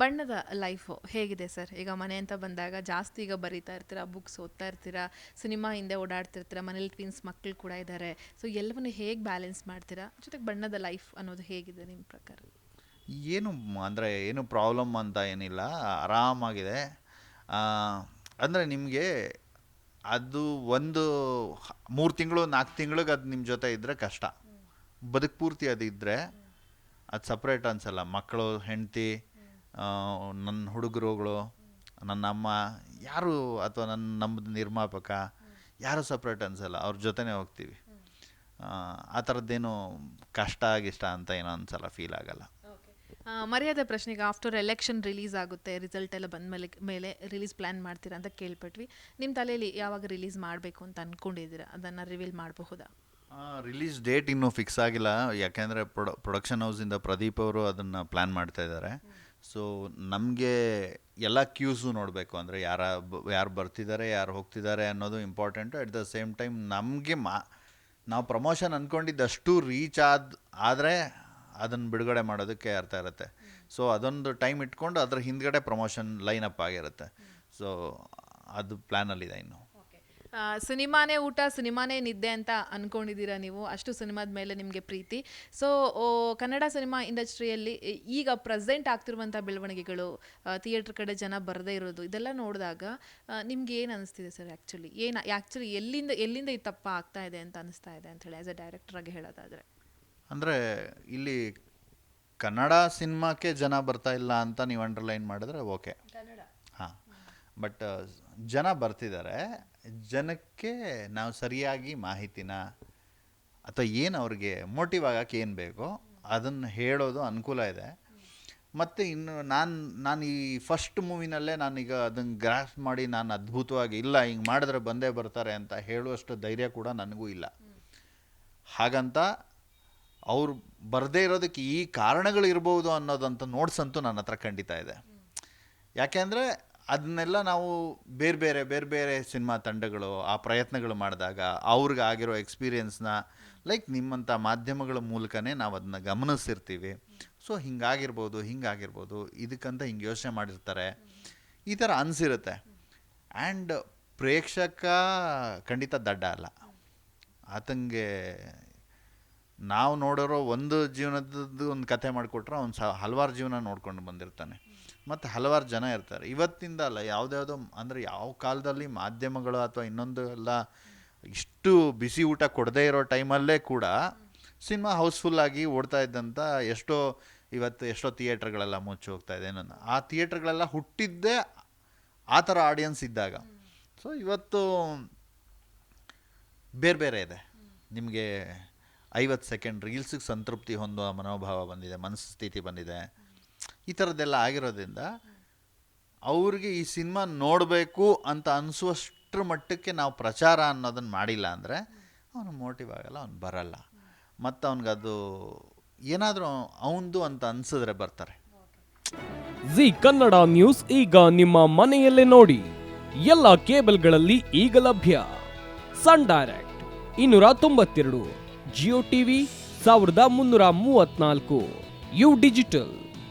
ಬಣ್ಣದ ಲೈಫು ಹೇಗಿದೆ ಸರ್ ಈಗ ಮನೆ ಅಂತ ಬಂದಾಗ ಜಾಸ್ತಿ ಈಗ ಬರೀತಾ ಇರ್ತೀರಾ ಬುಕ್ಸ್ ಓದ್ತಾ ಇರ್ತೀರಾ ಸಿನಿಮಾ ಹಿಂದೆ ಓಡಾಡ್ತಿರ್ತೀರಾ ಮನೇಲಿ ಟ್ವಿನ್ಸ್ ಮಕ್ಕಳು ಕೂಡ ಇದ್ದಾರೆ ಸೊ ಎಲ್ಲವನ್ನು ಹೇಗೆ ಬ್ಯಾಲೆನ್ಸ್ ಮಾಡ್ತೀರಾ? ಜೊತೆಗೆ ಬಣ್ಣದ ಲೈಫ್ ಅನ್ನೋದು ಹೇಗಿದೆ ನಿಮ್ಮ ಪ್ರಕಾರ? ಏನು ಅಂದರೆ ಏನು ಪ್ರಾಬ್ಲಮ್ ಅಂತ ಏನಿಲ್ಲ ಆರಾಮಾಗಿದೆ. ಅಂದರೆ ನಿಮಗೆ ಅದು ಒಂದು ಮೂರು ತಿಂಗಳು ನಾಲ್ಕು ತಿಂಗಳಿಗೆ ಅದು ನಿಮ್ಮ ಜೊತೆ ಇದ್ದರೆ ಕಷ್ಟ. ಬದುಕು ಪೂರ್ತಿ ಅದು ಇದ್ದರೆ ಅದು ಸಪ್ರೇಟ್ ಅನ್ಸಲ್ಲ. ಮಕ್ಕಳು ಹೆಂಡತಿ ನನ್ನ ಹುಡುಗರುಗಳು ನನ್ನ ಅಮ್ಮ ಯಾರು ಅಥವಾ ನನ್ನ ನಮ್ಮದು ನಿರ್ಮಾಪಕ ಯಾರು ಸಪ್ರೇಟ್ ಅನ್ಸಲ್ಲ ಅವ್ರ ಜೊತೆನೇ ಹೋಗ್ತೀವಿ. ಆ, ಥರದ್ದೇನು ಕಷ್ಟ ಆಗಿಷ್ಟ ಅಂತ ಏನೋ ಅನ್ಸಲ್ಲ ಫೀಲ್ ಆಗಲ್ಲ. ಮರ್ಯಾದೆ ಪ್ರಶ್ನೆಗೆ ಆಫ್ಟರ್ ಎಲೆಕ್ಷನ್ ರಿಲೀಸ್ ಆಗುತ್ತೆ ರಿಸಲ್ಟ್ ಎಲ್ಲ ಬಂದ ಮೇಲೆ ಮೇಲೆ ರಿಲೀಸ್ ಪ್ಲ್ಯಾನ್ ಮಾಡ್ತೀರಾ ಅಂತ ಕೇಳ್ಪಟ್ವಿ. ನಿಮ್ಮ ತಲೆಯಲ್ಲಿ ಯಾವಾಗ ರಿಲೀಸ್ ಮಾಡಬೇಕು ಅಂತ ಅಂದ್ಕೊಂಡಿದ್ದೀರಾ ಅದನ್ನು ರಿವೀಲ್ ಮಾಡಬಹುದಾ? ರಿಲೀಸ್ ಡೇಟ್ ಇನ್ನೂ ಫಿಕ್ಸ್ ಆಗಿಲ್ಲ. ಯಾಕೆಂದರೆ ಪ್ರೊಡ ಪ್ರೊಡಕ್ಷನ್ ಹೌಸಿಂದ ಪ್ರದೀಪ್ ಅವರು ಅದನ್ನು ಪ್ಲ್ಯಾನ್ ಮಾಡ್ತಾ ಇದ್ದಾರೆ. ಸೊ ನಮಗೆ ಎಲ್ಲ ಕ್ಯೂಸು ನೋಡಬೇಕು. ಅಂದರೆ ಯಾರ ಯಾರು ಬರ್ತಿದ್ದಾರೆ ಯಾರು ಹೋಗ್ತಿದ್ದಾರೆ ಅನ್ನೋದು important at the same time ನಮಗೆ ಮಾ, ನಾವು ಪ್ರಮೋಷನ್ ಅಂದ್ಕೊಂಡಿದ್ದಷ್ಟು ರೀಚ್ ಆದ, ಆದರೆ ಅದನ್ನು ಬಿಡುಗಡೆ ಮಾಡೋದಕ್ಕೆ ಅರ್ಥ ಇರುತ್ತೆ. ಸೊ ಅದೊಂದು ಟೈಮ್ ಇಟ್ಕೊಂಡು ಅದ್ರ ಹಿಂದ್ಗಡೆ ಪ್ರಮೋಷನ್ ಲೈನ್ ಅಪ್ ಆಗಿರುತ್ತೆ. ಸೊ ಅದು ಪ್ಲ್ಯಾನಲ್ಲಿದೆ ಇನ್ನು. ಸಿನಿಮಾನೇ ಊಟ ಸಿನಿಮಾನೇ ನಿದ್ದೆ ಅಂತ ಅನ್ಕೊಂಡಿದ್ದೀರಾ ನೀವು? ಅಷ್ಟು ಸಿನಿಮಾದ ಮೇಲೆ ನಿಮಗೆ ಪ್ರೀತಿ. ಸೊ ಕನ್ನಡ ಸಿನಿಮಾ ಇಂಡಸ್ಟ್ರಿಯಲ್ಲಿ ಈಗ ಪ್ರೆಸೆಂಟ್ ಆಗ್ತಿರುವಂಥ ಬೆಳವಣಿಗೆಗಳು ಥಿಯೇಟ್ರ್ ಕಡೆ ಜನ ಬರದೇ ಇರೋದು ಇದೆಲ್ಲ ನೋಡಿದಾಗ ನಿಮ್ಗೆ ಏನು ಅನಿಸ್ತಿದೆ ಸರ್ ಆ್ಯಕ್ಚುಲಿ ಏನು ಆ್ಯಕ್ಚುಲಿ ಎಲ್ಲಿಂದ ಎಲ್ಲಿಂದ ಈ ತಪ್ಪ ಆಗ್ತಾ ಇದೆ ಅಂತ ಅನಿಸ್ತಾ ಇದೆ ಅಂತ ಹೇಳಿ ಆ್ಯಸ್ ಎ ಡೈರೆಕ್ಟ್ರಾಗಿ ಹೇಳೋದಾದರೆ? ಅಂದರೆ ಇಲ್ಲಿ ಕನ್ನಡ ಸಿನಿಮಾಕ್ಕೆ ಜನ ಬರ್ತಾ ಇಲ್ಲ ಅಂತ ನೀವು ಅಂಡರ್ಲೈನ್ ಮಾಡಿದ್ರೆ ಓಕೆ ಹಾಂ. ಬಟ್ ಜನ ಬರ್ತಿದ್ದಾರೆ. ಜನಕ್ಕೆ ನಾವು ಸರಿಯಾಗಿ ಮಾಹಿತಿನ ಅಥವಾ ಏನು ಅವ್ರಿಗೆ ಮೋಟಿವ್ ಆಗಕ್ಕೆ ಏನು ಬೇಕೋ ಅದನ್ನು ಹೇಳೋದು ಅನುಕೂಲ ಇದೆ. ಮತ್ತು ಇನ್ನು ನಾನು ನಾನು ಈ ಫಸ್ಟ್ ಮೂವಿನಲ್ಲೇ ನಾನೀಗ ಅದನ್ನು ಗ್ರಾಫ್ ಮಾಡಿ ನಾನು ಅದ್ಭುತವಾಗಿ ಇಲ್ಲ, ಹಿಂಗೆ ಮಾಡಿದ್ರೆ ಬಂದೇ ಬರ್ತಾರೆ ಅಂತ ಹೇಳುವಷ್ಟು ಧೈರ್ಯ ಕೂಡ ನನಗೂ ಇಲ್ಲ. ಹಾಗಂತ ಅವ್ರು ಬರದೇ ಇರೋದಕ್ಕೆ ಈ ಕಾರಣಗಳು ಇರ್ಬೋದು ಅನ್ನೋದಂತ ನೋಟ್ಸಂತೂ ನನ್ನ ಹತ್ರ ಖಂಡಿತ ಇದೆ. ಯಾಕೆಂದರೆ ಅದನ್ನೆಲ್ಲ ನಾವು ಬೇರೆ ಬೇರೆ ಬೇರೆ ಬೇರೆ ಸಿನಿಮಾ ತಂಡಗಳು, ಆ ಪ್ರಯತ್ನಗಳು ಮಾಡಿದಾಗ ಅವ್ರಿಗೆ ಆಗಿರೋ ಎಕ್ಸ್ಪೀರಿಯನ್ಸ್ನ ಲೈಕ್ ನಿಮ್ಮಂಥ ಮಾಧ್ಯಮಗಳ ಮೂಲಕನೇ ನಾವು ಅದನ್ನ ಗಮನಿಸಿರ್ತೀವಿ. ಸೊ ಹಿಂಗಾಗಿರ್ಬೋದು ಹಿಂಗಾಗಿರ್ಬೋದು, ಇದಕ್ಕಂತ ಹಿಂಗೆ ಯೋಚನೆ ಮಾಡಿರ್ತಾರೆ. ಈ ಥರ ಅನಿಸಿರುತ್ತೆ. ಆ್ಯಂಡ್ ಪ್ರೇಕ್ಷಕ ಖಂಡಿತ ದಡ್ಡ ಅಲ್ಲ. ಆತಂಗೆ ನಾವು ನೋಡಿರೋ ಒಂದು ಜೀವನದ್ದು ಒಂದು ಕಥೆ ಮಾಡಿಕೊಟ್ರೆ ಅವ್ನು ಸ, ಹಲವಾರು ಜೀವನ ನೋಡ್ಕೊಂಡು ಬಂದಿರ್ತಾನೆ. ಮತ್ತು ಹಲವಾರು ಜನ ಇರ್ತಾರೆ. ಇವತ್ತಿಂದ ಅಲ್ಲ ಯಾವುದ್ಯಾವುದೋ ಅಂದರೆ ಯಾವ ಕಾಲದಲ್ಲಿ ಮಾಧ್ಯಮಗಳು ಅಥವಾ ಇನ್ನೊಂದು ಎಲ್ಲ ಇಷ್ಟು ಬಿಸಿ ಊಟ ಕೊಡದೇ ಇರೋ ಟೈಮಲ್ಲೇ ಕೂಡ ಸಿನಿಮಾ ಹೌಸ್ಫುಲ್ಲಾಗಿ ಓಡ್ತಾ ಇದ್ದಂಥ ಎಷ್ಟೋ ಇವತ್ತು ಎಷ್ಟೋ ಥಿಯೇಟ್ರ್ಗಳೆಲ್ಲ ಮುಚ್ಚಿ ಹೋಗ್ತಾ ಇದೆ. ನನ್ನ ಆ ಥಿಯೇಟ್ರ್ಗಳೆಲ್ಲ ಹುಟ್ಟಿದ್ದೇ ಆ ಥರ ಆಡಿಯನ್ಸ್ ಇದ್ದಾಗ. ಸೊ ಇವತ್ತು ಬೇರೆ ಬೇರೆ ಇದೆ. ನಿಮಗೆ ಐವತ್ತು ಸೆಕೆಂಡ್ ರೀಲ್ಸಿಗೆ ಸಂತೃಪ್ತಿ ಹೊಂದುವ ಮನೋಭಾವ ಬಂದಿದೆ ಮನಸ್ಥಿತಿ ಬಂದಿದೆ. ಈ ಥರದ್ದೆಲ್ಲ ಆಗಿರೋದ್ರಿಂದ ಅವ್ರಿಗೆ ಈ ಸಿನಿಮಾ ನೋಡಬೇಕು ಅಂತ ಅನಿಸುವಷ್ಟ್ರ ಮಟ್ಟಕ್ಕೆ ನಾವು ಪ್ರಚಾರ ಅನ್ನೋದನ್ನು ಮಾಡಿಲ್ಲ ಅಂದರೆ ಅವನು ಮೋಟಿವ್ ಆಗಲ್ಲ, ಅವ್ನು ಬರಲ್ಲ. ಮತ್ತು ಅವನಿಗದು ಏನಾದರೂ ಅವನದು ಅಂತ ಅನಿಸಿದ್ರೆ ಬರ್ತಾರೆ. ಜಿ ಕನ್ನಡ ನ್ಯೂಸ್ ಈಗ ನಿಮ್ಮ ಮನೆಯಲ್ಲೇ ನೋಡಿ. ಎಲ್ಲ ಕೇಬಲ್ಗಳಲ್ಲಿ ಈಗ ಲಭ್ಯ. ಸನ್ ಡೈರೆಕ್ಟ್ ಇನ್ನೂರ ತೊಂಬತ್ತೆರಡು, ಜಿಯೋ ಟಿವಿ ಸಾವಿರದ ಮುನ್ನೂರ ಮೂವತ್ನಾಲ್ಕು ಯು ಡಿಜಿಟಲ್.